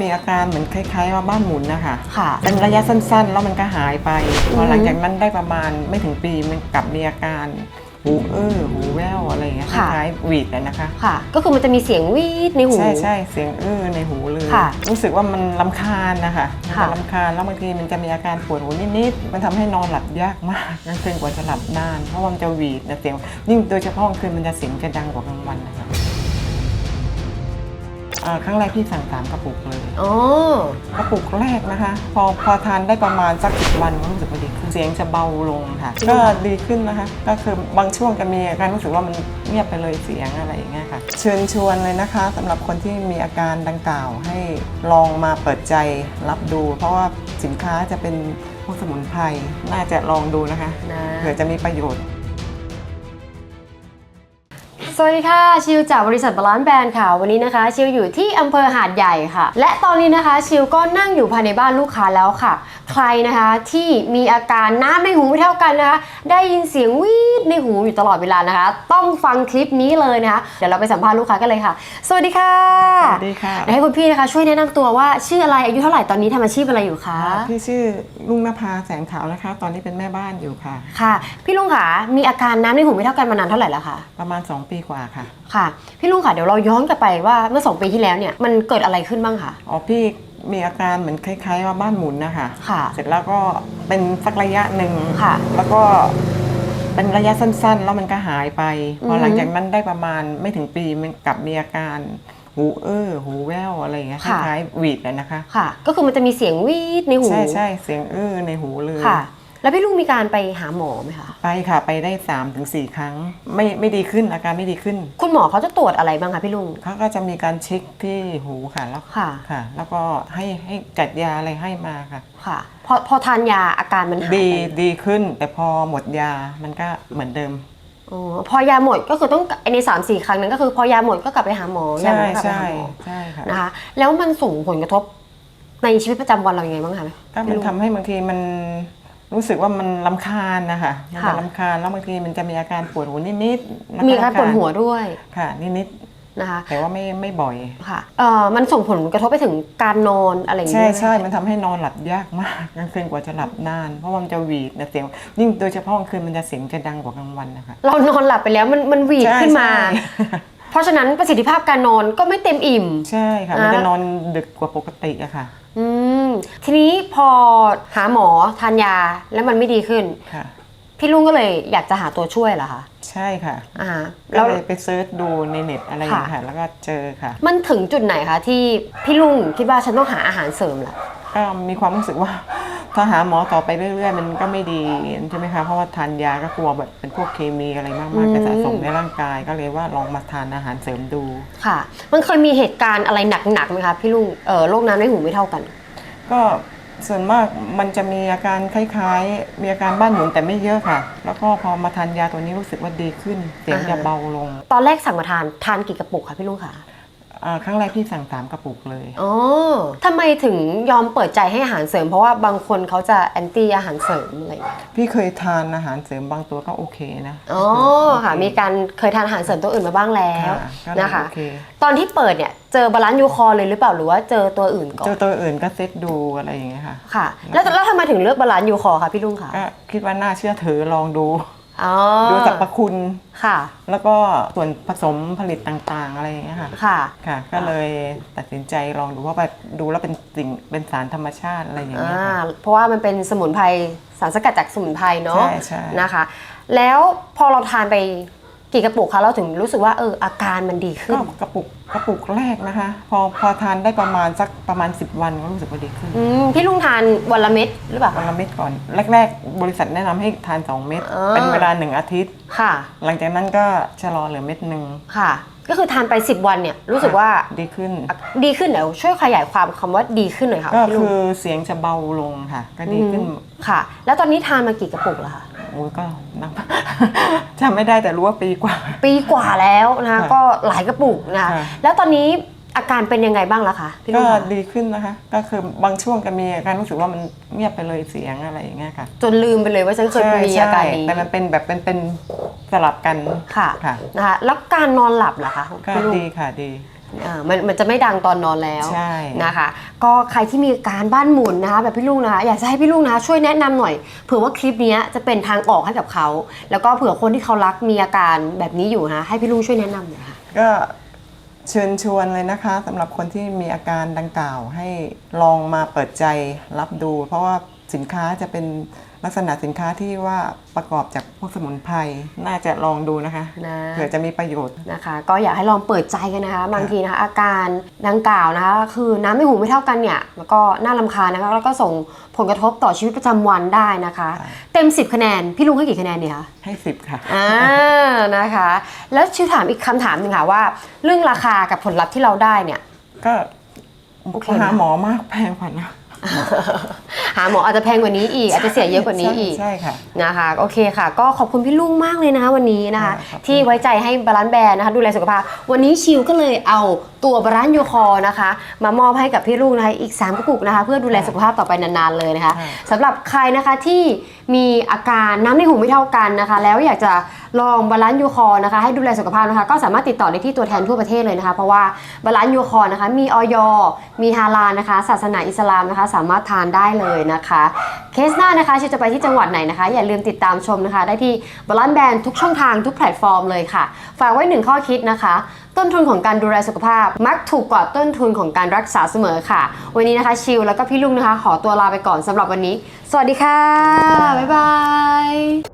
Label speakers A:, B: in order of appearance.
A: มีอาการเหมือนคล้าย ๆ ว่าบ้านหมุนนะคะ
B: ค่ะ
A: เป็นระยะสั้นๆ แล้วมันก็หายไปพอ
B: อฮึ
A: หลังจากนั้นได้ประมาณไม่ถึงปีมันกลับมีอาการหูอื้อหูแว่วอะไรอย่างเงี้ยค
B: ค่ะ
A: ล้ายๆหวีดอะนะคะ
B: ค่ะ ก็คือมันจะมีเสียงวีดในหู
A: ใช่ใช่เสียงอื้อในหูเลย
B: ค่ะ
A: รู้สึกว่ามันลำคาญนะคะมัน
B: ค่ะ
A: จะลำคาญแล้วบางทีมันจะมีอาการปวดหูนิดๆมันทำให้นอนหลับยากมากกลางคืนกว่าจะหลับนานเพราะว่ามันจะหวีดนะเสียงยิ่งโดยเฉพาะกลางคืนมันจะเสียงจะดังกว่ากลางวันนะคะ อ่าครั้งแรกพี่สั่งสามกระปุกเลย
B: อ๋อ
A: กระปุกแรกนะคะ พอพอทานได้ประมาณสักสิบวันก็รู้สึกว่าดีขึ้นเสียงจะเบาลงค่ะ
B: จริง
A: ก็
B: เหรอ
A: ดีขึ้นนะคะ ก็คือบางช่วงจะมีอาการรู้สึกว่ามันเงียบไปเลยเสียงอะไรอย่างเงี้ยค่ะ เชิญชวนเลยนะคะสำหรับคนที่มีอาการดังกล่าวให้ลองมาเปิดใจรับดู เพราะว่าสินค้าจะเป็นพวกสมุนไพรน่าจะลองดูนะคะ
B: นะ
A: เผื่อจะมีประโยชน์
B: สวัสดีค่ะ ชิวจากบริษัทบาลานซ์แบรนด์ค่ะ วันนี้นะคะ ชิวอยู่ที่อำเภอหาดใหญ่ค่ะ และตอนนี้นะคะ ชิวก็นั่งอยู่ภายในบ้านลูกค้าแล้วค่ะใครนะคะที่มีอาการน้ำในหูไม่เท่ากันนะคะได้ยินเสียงวีดในหูอยู่ตลอดเวลานะคะ ต้องฟังคลิปนี้เลยนะคะเดี๋ยวเราไปสัมภาษณ์ลูกค้ากันเลยค่ะ สวัสดีค่ะ
A: สวัสดีค่ะ
B: เดี๋ยวให้คุณพี่นะคะช่วยแนะนำตัวว่าชื่ออะไรอายุเท่าไหร่ตอนนี้ทำอาชีพอะไรอยู่คะ
A: พี่ชื่อลุงนภาแสงขาวนะคะ ตอนนี้เป็นแม่บ้านอยู่ค่ะ
B: ค่ะ พี่ลุงค่ะมีอาการน้ำในหูไม่เท่ากันมานานเท่าไหร่แล้วคะ
A: ประมาณ 2 ปีกว่าค่ะ
B: ค่ะ พี่ลุงค่ะเดี๋ยวเราย้อนกลับไปว่าเมื่อ 2 ปีที่แล้วเนี่ยมันเกิดอะไรขึ้นบ้างคะ
A: อ๋อพี่ มีอาการเหมือนคล้าย ๆ ว่าบ้านหมุนนะคะ
B: ค่ะ
A: เสร็จแล้วก็เป็นสักระยะหนึ่ง
B: ค่ะ
A: แล้วก็เป็นระยะสั้น ๆ แล้วมันก็หายไป พอ
B: อฮึ
A: หลังจากนั้นได้ประมาณไม่ถึงปีมันกลับมีอาการหูเอ้อหูแว่วอะไรอย่างเงี้ยคล้ายๆหวีดอะนะคะ
B: ค่ะ ก็คือมันจะมีเสียงวีดในหู
A: ใช่ใช่เสียงเอ้อในหูเลย
B: ค่ะ แล้วพี่ลุงมีการไปหาหมอไหมคะ
A: ไปค่ะไปได้3าถึงสครั้ง ไม่ไม่ดีขึ้นอาการไม่ดีขึ้น
B: คุณหมอเขาจะตรวจอะไรบ้างคะพี่ลุง
A: เขาก็จะมีการเช็คที่หูค่ะแล้ว
B: ค่ะ
A: ค่ะ แล้วก็ให้ให้จัดยาอะไรให้มาค่ะ
B: ค่ะ พอพอทานยาอาการมันหาย
A: ดี
B: ไป
A: ดีขึ้นแต่พอหมดยามันก็เหมือนเดิม
B: อ๋อพอยาหมดก็คือต้องในสามสี่ครั้งนั้นก็คือพอยาหมดก็กลับไปหาหมอยา
A: ใช่
B: หมดก็กลับไป
A: ใช่
B: หาหมอ
A: ใช่ค่ะ
B: นะคะ แล้วมันส่งผลกระทบในชีวิตประจำวันเรายังไงบ้างคะ
A: ก็มัน
B: พี่ลุง
A: ทำให้บางทีมัน รู้สึกว่ามันลำคาญนะคะมัน
B: ค่ะ
A: จะลำคาญแล้วบางทีมันจะมีอาการปวดหูนิดๆนะคะ
B: มีอาการปวดหัวด้วย
A: ค่ะนิด
B: นะคะ
A: ๆแต่ว่าไม่ไม่บ่อย
B: ค่ะเอ่อมันส่งผลกระทบไปถึงการนอนอะไรอย่าง
A: ใช่
B: เงี้ย
A: ใช่ มันทำให้นอนหลับยากมากกลางคืนกว่าจะหลับนาน เพราะว่ามันจะหวีดนะเสียงยิ่งโดยเฉพาะกลางคืนมันจะเสียงจะดังกว่ากลางวันนะคะ
B: เรานอนหลับไปแล้วมันมันหวีด
A: ใช่
B: ขึ้นมา
A: ใช่
B: เพราะฉะนั้นประสิทธิภาพการนอนก็ไม่เต็มอิ่ม
A: ใช่ค่ะ
B: อ่า
A: มันจะนอนดึกกว่าปกติอะค่ะ
B: อืม ทีนี้พอหาหมอทานยาแล้วมันไม่ดีขึ้น
A: ค่ะ
B: พี่ลุงก็เลยอยากจะหาตัวช่วยเหรอคะ
A: ใช่ค่ะ
B: อ่า
A: ก็
B: แล้ว
A: เลยไปเซิร์ชดูในเน็ตอะไรอย่างเงี้ย
B: ค่ะ
A: ค่ะ แล้วก็เจอค่ะ
B: มันถึงจุดไหนคะที่พี่ลุงคิดว่าฉันต้องหาอาหารเสริมละ
A: ก็มีความรู้สึกว่า ถ้าหาหมอต่อไปเรื่อยๆ มันก็ไม่ดีใช่ไหมคะ เพราะว่าทานยาก็กลัวแบบเป็นพวกเคมีอะไรมากๆจะสะสมในร่างกายก็เลยว่าลองมาทานอาหารเสริมดู
B: ค่ะ มันเคยมีเหตุการณ์อะไรหนักๆไหมคะพี่ลุงเออโรคน้ำในหูไม่เท่ากัน
A: ก็ส่วนมากมันจะมีอาการคล้ายๆ มีอาการบ้านหมุนแต่ไม่เยอะค่ะ แล้วก็พอมาทานยาตัวนี้รู้สึกว่าดีขึ้น เสียงจะเบาลง
B: ตอนแรกสั่งมาทานทานกี่กระปุกคะพี่ลุงคะ
A: อ่าครั้งแรกพี่สั่งสามกระปุกเลย
B: อ๋อทำไมถึงยอมเปิดใจให้อาหารเสริม เพราะว่าบางคนเขาจะแอนตี้อาหารเสริมอะไรอย่างเงี้ย
A: พี่เคยทานอาหารเสริมบางตัวก็โอเคนะ
B: อ๋อค่ะมีการเคยทานอาหารเสริมตัวอื่นมาบ้างแล้ว
A: ค่ะก็เลย
B: นะคะ
A: โอเค
B: ตอนที่เปิดเนี่ยเจอบาลานซ์ยูคอร์เลยหรือเปล่าหรือว่าเจอตัวอื่นก่อ
A: เจอนตัวอื่นก็เซ็ตดูอะไรอย่างเงี้ยค่ะ
B: ค่ะ แล้วแล้วทำไมถึงเลือกบาลานซ์ยูคอร์คะพี่ลุงคะ
A: ก็คิดว่าน่าเชื่อถือลองดู
B: อ๋อ
A: ดูสรรพคุณ
B: ค่ะ
A: แล้วก็ส่วนผสมผลิตต่างๆ อะไรอย่างเงี้ยค่ะ
B: ค่ะ
A: ค่ะ ก็เลยตัดสินใจลองดูว่าแบบดูแล้วเป็นสิ่งเป็นสารธรรมชาติอะไรอย่างเงี้ย
B: อ่า
A: ค่ะ
B: เพราะว่ามันเป็นสมุนไพรสารสกัดจากสมุนไพรเนาะ
A: ใช่ใช่
B: นะคะ แล้วพอเราทานไป กี่กระปุกคะเราถึงรู้สึกว่าเอออาการมันดีขึ้
A: ก็
B: น
A: กระปุกกระปุกแรกนะคะ พอพอทานได้ประมาณสักประมาณ 10 วันก็รู้สึกว่าดีขึ้น
B: อืมพี่ลุงทานวันละเม็ดหรือเปล่า
A: วันละเม็ดก่อน แรก ๆ บริษัทแนะนำให้ทาน 2 เม็ด
B: อ่า
A: เป็นเวลา 1 อาทิตย์
B: ค่ะ
A: หลังจากนั้นก็ชะลอเหลือเม็ดหนึ่ง
B: ค่ะ ก็คือทานไป 10 วันเนี่ยรู้สึกว่า
A: ดีขึ้น
B: ดีขึ้นเดี๋ยวช่วยขยายความคำว่าดีขึ้นหน่อยค่ะ
A: ก็
B: พี่ลุ
A: คื
B: ง
A: อเสียงจะเบาลงค่ะ ก็ดีขึ้น
B: อืมค่ะ แล้วตอนนี้ทานมากี่กระปุกแล้วคะ
A: โอ้ยก็นับ จำไม่ได้แต่รู้ว่าปีกว่า
B: ปีกว่าแล้วนะคะ
A: ค่ะ
B: ก็หลายกระปุกนะคะ
A: ค่ะ
B: แล้วตอนนี้อาการเป็นยังไงบ้างแล้วคะพี่ลุ
A: ก็
B: งคะ
A: ดีขึ้นนะคะ ก็คือบางช่วงก็มีอาการรู้สึกว่ามันเงียบไปเลยเสียงอะไรอย่างเงี้ยค่ะ
B: จนลืมไปเลยว่าฉันเคยมีอาการนี้
A: แต่มันเป็นแบบเป็นเป็นสลับกัน
B: ค่ะ
A: ค่ะ
B: นะคะแล้วการนอนหลับล่ะคะ
A: ก็
B: พี่ลุง
A: ดีค่ะดี
B: อ่ามันมันจะไม่ดังตอนนอนแล้ว
A: ใช่
B: นะคะ ก็ใครที่มีอาการบ้านหมุนนะคะ แบบพี่ลุงนะคะ อยากจะให้พี่ลุงนะคะช่วยแนะนำหน่อยเผื่อว่าคลิปเนี้ยจะเป็นทางออกให้กับเขา แล้วก็เผื่อคนที่เขารักมีอาการแบบนี้อยู่นะให้พี่ลุงช่วยแนะนำหน่อยค่ะ
A: ก็เชิญชวนเลยนะคะสำหรับคนที่มีอาการดังกล่าวให้ลองมาเปิดใจรับดู เพราะว่าสินค้าจะเป็น ลักษณะสินค้าที่ว่าประกอบจากพวกสมุนไพรน่าจะลองดูนะคะ
B: นะ
A: เผื่อจะมีประโยชน์
B: นะคะ ก็อยากให้ลองเปิดใจกันนะคะ บางทีนะคะอาการดังกล่าวนะคะ คือน้ำไม่หูไม่เท่ากันเนี่ยแล้วก็น่ารำคาญนะคะแล้วก็ส่งผลกระทบต่อชีวิตประจำวันได้นะคะ
A: ค่ะ
B: เต็ม 10 คะแนน พี่ลุงให้กี่คะแนนดีคะ
A: ให้สิบค่ะ
B: อ่า นะคะ แล้วชิวถามอีกคำถามหนึ่งค่ะว่า เรื่องราคากับผลลัพธ์ที่เราได้เนี่ย
A: ก็
B: โอเค
A: หา
B: นะ
A: หมอมากแพงกว่านะ
B: หาหมออาจจะแพงกว่านี้อีก อาจจะเสียเยอะกว่านี้อีก
A: ใช่ค่ะ
B: นะคะโอเคค่ะ ก็ขอบคุณพี่ลุงมากเลยนะคะวันนี้นะคะ
A: ค่ะขอบคุณ
B: ที่ไว้ใจให้บาลานซ์แบรนด์นะคะดูแลสุขภาพ วันนี้ชิวก็เลยเอาตัวบาลานซ์ยูคอนะคะ มามอบให้กับพี่ลุงนะคะอีก3กระปุกนะคะ เพื่อดูแลสุขภาพต่อไปนานๆเลยนะคะ
A: ค่ะ
B: สำหรับใครนะคะที่มีอาการน้ำในหูไม่เท่ากันนะคะ แล้วอยากจะลองบาลานซ์ยูคอนะคะให้ดูแลสุขภาพนะคะก็สามารถติดต่อได้ที่ตัวแทนทั่วประเทศเลยนะคะ เพราะว่าบาลานซ์ยูคอนะคะมีออยมีฮาลาลนะคะ ศาสนาอิสลามนะคะ สามารถทานได้เลยนะคะ เคสหน้านะคะชิวจะไปที่จังหวัดไหนนะคะ อย่าลืมติดตามชมนะคะ ได้ที่บลันแบนทุกช่องทางทุกแพลตฟอร์มเลยค่ะ ฝากไว้หนึ่งข้อคิดนะคะ ต้นทุนของการดูแลสุขภาพ มักถูกกว่าต้นทุนของการรักษาเสมอค่ะ วันนี้นะคะชิวแล้วก็พี่ลุงนะคะ ขอตัวลาไปก่อนสำหรับวันนี้ สวัสดีค่ะบ๊ายบาย